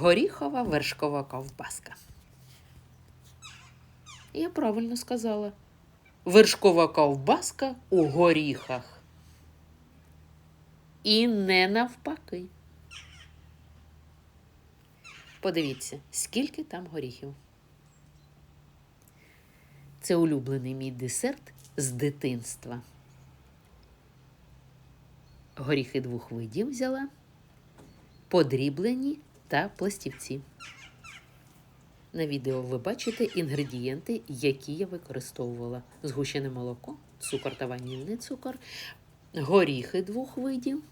горіхова вершкова ковбаска. Я правильно сказала. Вершкова ковбаска у горіхах. І не навпаки. Подивіться, скільки там горіхів. Це улюблений мій десерт з дитинства. Горіхи двох видів взяла, подріблені та пластівці. На відео ви бачите інгредієнти, які я використовувала: згущене молоко, цукор та ванільний цукор, горіхи двох видів.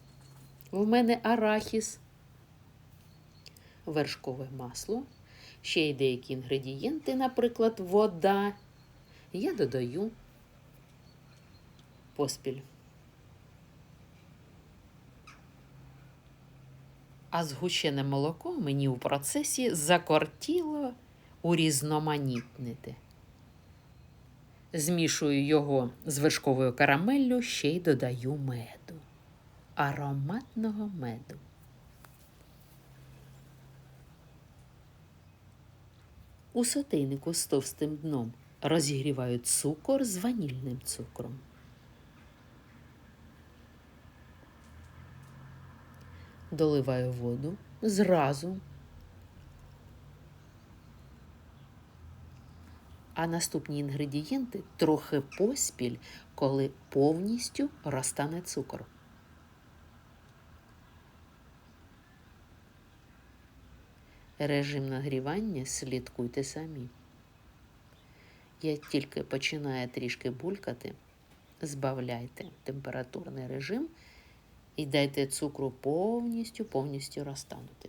В мене арахіс, вершкове масло, ще й деякі інгредієнти, наприклад, вода. Я додаю поспіль. А згущене молоко мені у процесі закортіло урізноманітнити. Змішую його з вершковою карамеллю, ще й додаю меду. Ароматного меду. У сотейнику з товстим дном розігріваю цукор з ванільним цукром. Доливаю воду зразу. А наступні інгредієнти трохи поспіль, коли повністю розтане цукор. Режим нагрівання слідкуйте самі. Як тільки починає трішки булькати, збавляйте температурний режим і дайте цукру повністю повністю розтанути.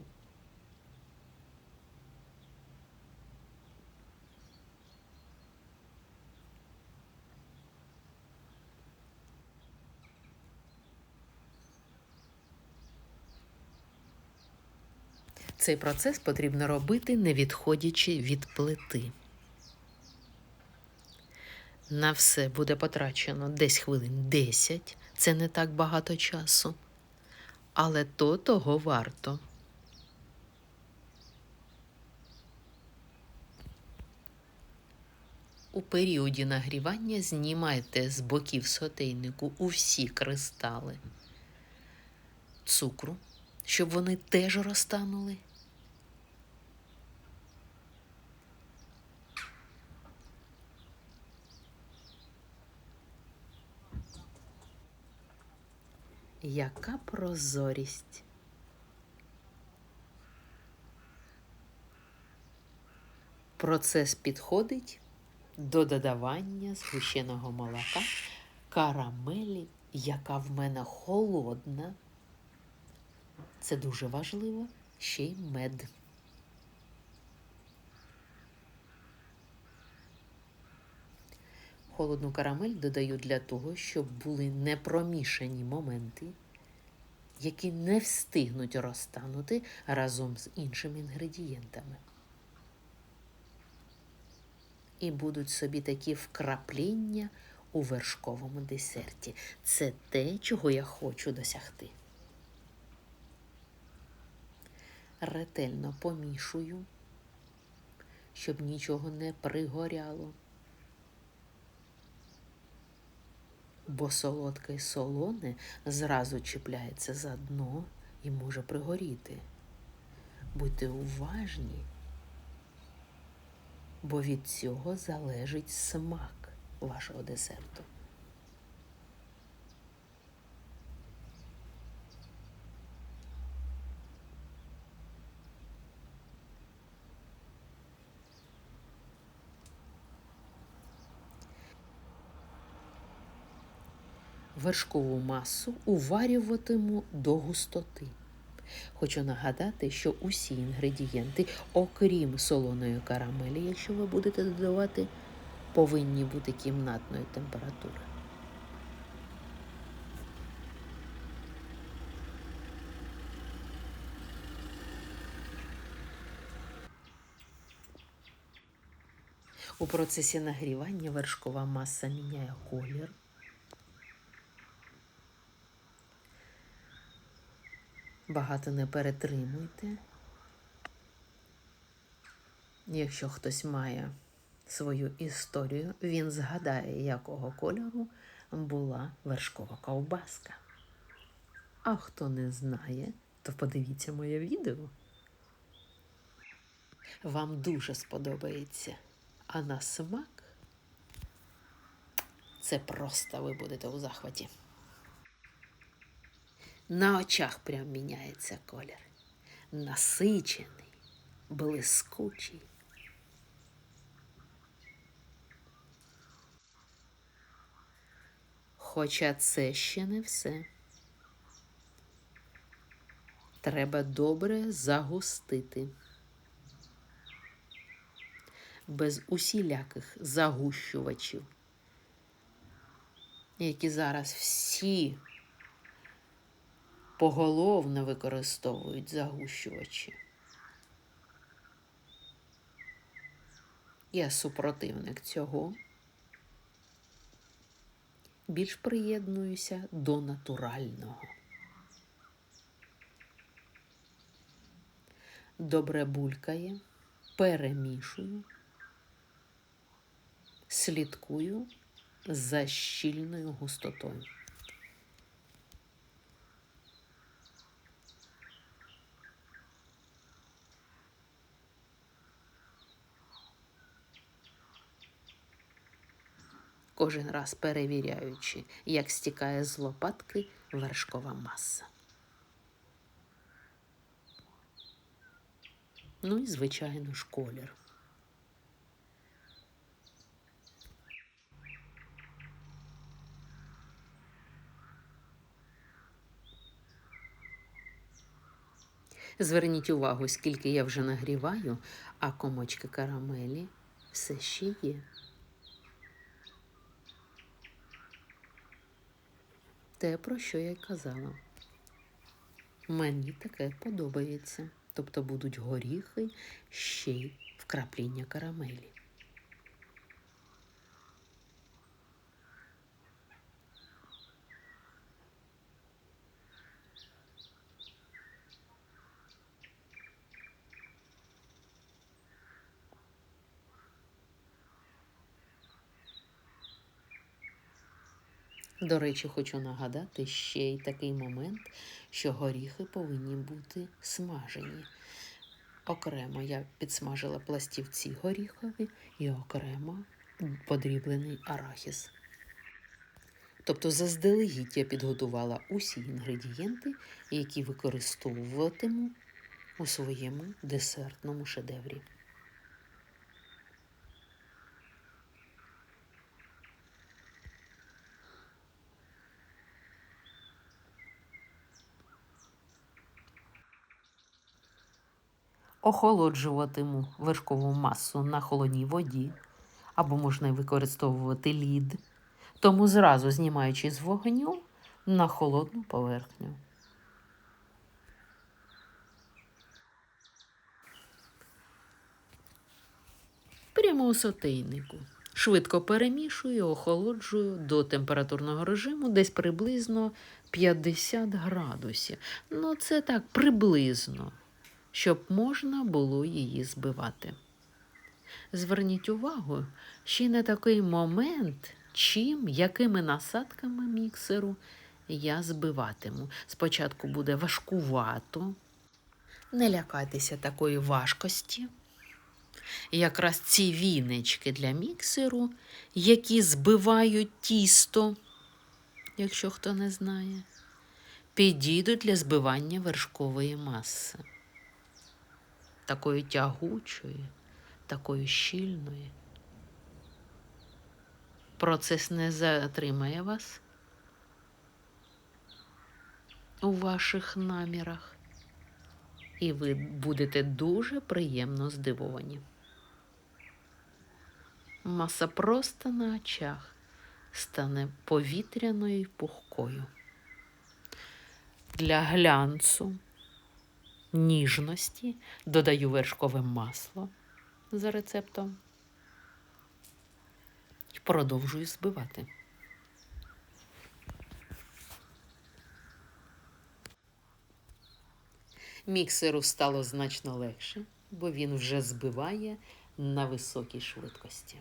Цей процес потрібно робити, не відходячи від плити. На все буде потрачено десь хвилин 10. Це не так багато часу. Але то того варто. У періоді нагрівання знімайте з боків сотейнику усі кристали цукру, щоб вони теж розтанули. Яка прозорість. Процес підходить до додавання згущеного молока, карамелі, яка в мене холодна. Це дуже важливо, ще й мед. Холодну карамель додаю для того, щоб були непромішані моменти, які не встигнуть розтанути разом з іншими інгредієнтами. І будуть собі такі вкрапління у вершковому десерті. Це те, чого я хочу досягти. Ретельно помішую, щоб нічого не пригоряло. Бо солодке й солоне зразу чіпляється за дно і може пригоріти. Будьте уважні, бо від цього залежить смак вашого десерту. Вершкову масу уварюватиму до густоти. Хочу нагадати, що усі інгредієнти, окрім солоної карамелі, якщо ви будете додавати, повинні бути кімнатної температури. У процесі нагрівання вершкова маса міняє колір. Багато не перетримуйте. Якщо хтось має свою історію, він згадає, якого кольору була вершкова ковбаска. А хто не знає, то подивіться моє відео. Вам дуже сподобається. А на смак це просто ви будете у захваті. На очах прям міняється колір. Насичений, блискучий. Хоча це ще не все. Треба добре загустити. Без усіляких загущувачів, які зараз всі поголовно використовують загущувачі. Я супротивник цього. Більш приєднуюся до натурального. Добре булькає, перемішую, слідкую за щільною густотою. Кожен раз перевіряючи, як стікає з лопатки вершкова маса. Ну і, звичайно ж, колір. Зверніть увагу, скільки я вже нагріваю, а комочки карамелі все ще є. Те, про що я й казала. Мені таке подобається. Тобто будуть горіхи ще й вкрапління карамелі. До речі, хочу нагадати ще й такий момент, що горіхи повинні бути смажені. Окремо я підсмажила пластівці горіхові і окремо подріблений арахіс. Тобто заздалегідь я підготувала усі інгредієнти, які використовуватиму у своєму десертному шедеврі. Охолоджуватиму вершкову масу на холодній воді, або можна використовувати лід, тому зразу знімаючи з вогню на холодну поверхню. Прямо у сотейнику. Швидко перемішую, охолоджую до температурного режиму десь приблизно 50 градусів. Ну, це так приблизно щоб можна було її збивати. Зверніть увагу, ще не такий момент, чим, якими насадками міксеру я збиватиму. Спочатку буде важкувато, не лякайтеся такої важкості. Якраз ці вінички для міксеру, які збивають тісто, якщо хто не знає, підійдуть для збивання вершкової маси такої тягучої, такої щільної. Процес не затримає вас у ваших намірах, і ви будете дуже приємно здивовані. Маса просто на очах стане повітряною пухкою. Для глянцу ніжності, додаю вершкове масло за рецептом і продовжую збивати. Міксеру стало значно легше, бо він вже збиває на високій швидкості.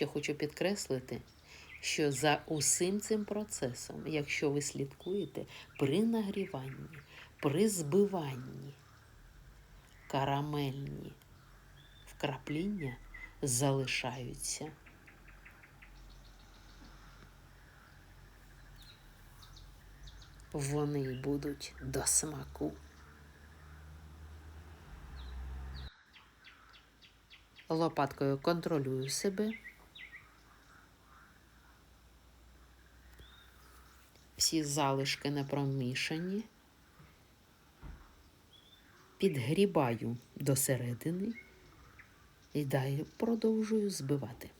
Ще хочу підкреслити, що за усім цим процесом, якщо ви слідкуєте при нагріванні, при збиванні, карамельні вкрапління залишаються. Вони будуть до смаку. Лопаткою контролюю себе. Всі залишки не промішані. Підгрібаю до середини і далі продовжую збивати.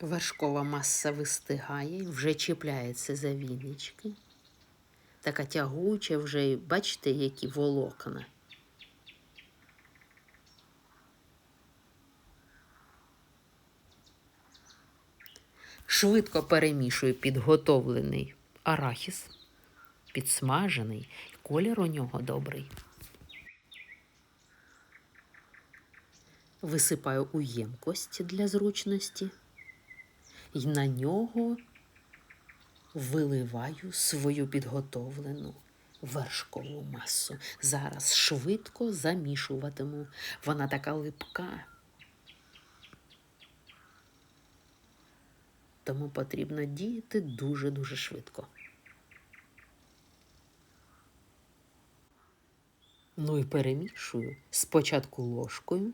Вершкова маса вистигає, вже чіпляється за вінички. Така тягуча вже, бачите, які волокна. Швидко перемішую підготовлений арахіс, підсмажений, колір у нього добрий. Висипаю у ємкость для зручності і на нього виливаю свою підготовлену вершкову масу. Зараз швидко замішуватиму. Вона така липка. Тому потрібно діяти дуже-дуже швидко. Ну і перемішую спочатку ложкою,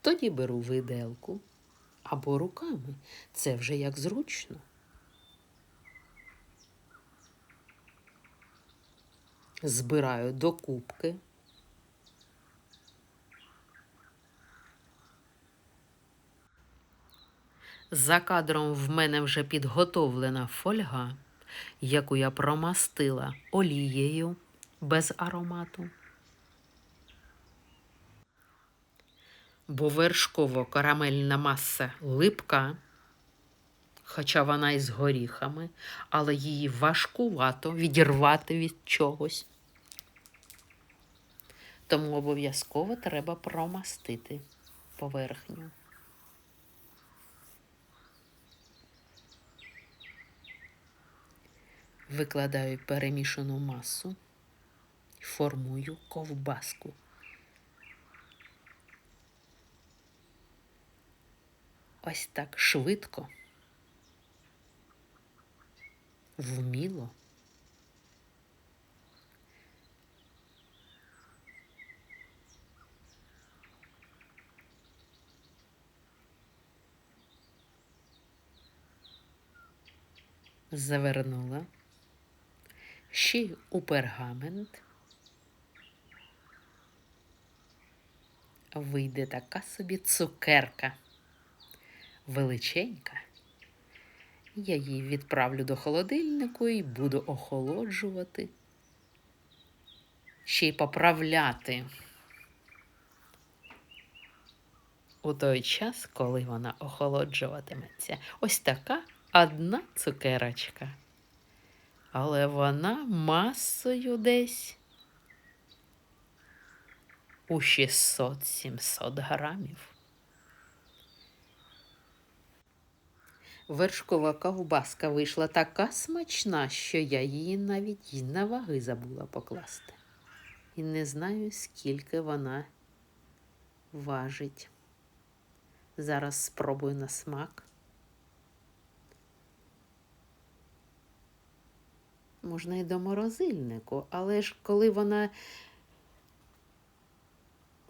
тоді беру виделку або руками. Це вже як зручно. Збираю до кубки. За кадром в мене вже підготовлена фольга, яку я промастила олією без аромату. Бо вершково-карамельна маса липка, хоча вона із горіхами, але її важкувато відірвати від чогось. Тому обов'язково треба промастити поверхню. Викладаю перемішану масу і формую ковбаску. Ось так швидко, вміло. Завернула ще й у пергамент. Вийде така собі цукерка величенька. Я її відправлю до холодильнику і буду охолоджувати, ще й поправляти у той час, коли вона охолоджуватиметься. Ось така одна цукерочка. Але вона масою десь у 600-700 грамів. Вершкова ковбаска вийшла така смачна, що я її навіть на ваги забула покласти. І не знаю, скільки вона важить. Зараз спробую на смак. Можна і до морозильнику, але ж коли вона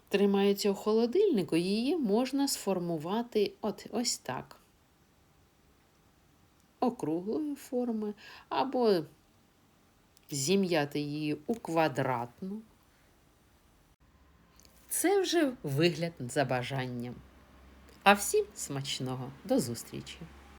тримається у холодильнику, її можна сформувати от ось так. Округлої форми, або зім'яти її у квадратну. Це вже вигляд за бажанням. А всім смачного. До зустрічі!